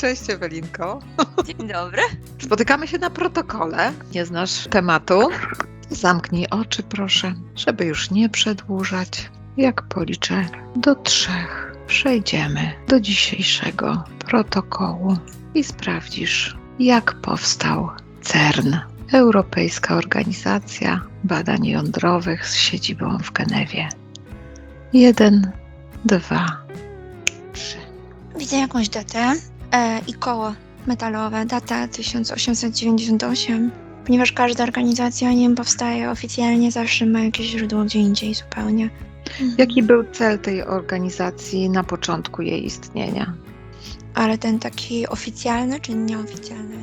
Cześć Ewelinko. Dzień dobry. Spotykamy się na protokole. Nie znasz tematu? Zamknij oczy, proszę, żeby już nie przedłużać. Jak policzę do trzech, przejdziemy do dzisiejszego protokołu i sprawdzisz, jak powstał CERN, Europejska Organizacja Badań Jądrowych z siedzibą w Genewie. Jeden, dwa, trzy. Widzę jakąś datę e, i koło metalowe. Data 1898. Ponieważ każda organizacja, nim powstaje oficjalnie, zawsze ma jakieś źródło gdzie indziej zupełnie. Jaki był cel tej organizacji na początku jej istnienia? Ale ten taki oficjalny czy nieoficjalny?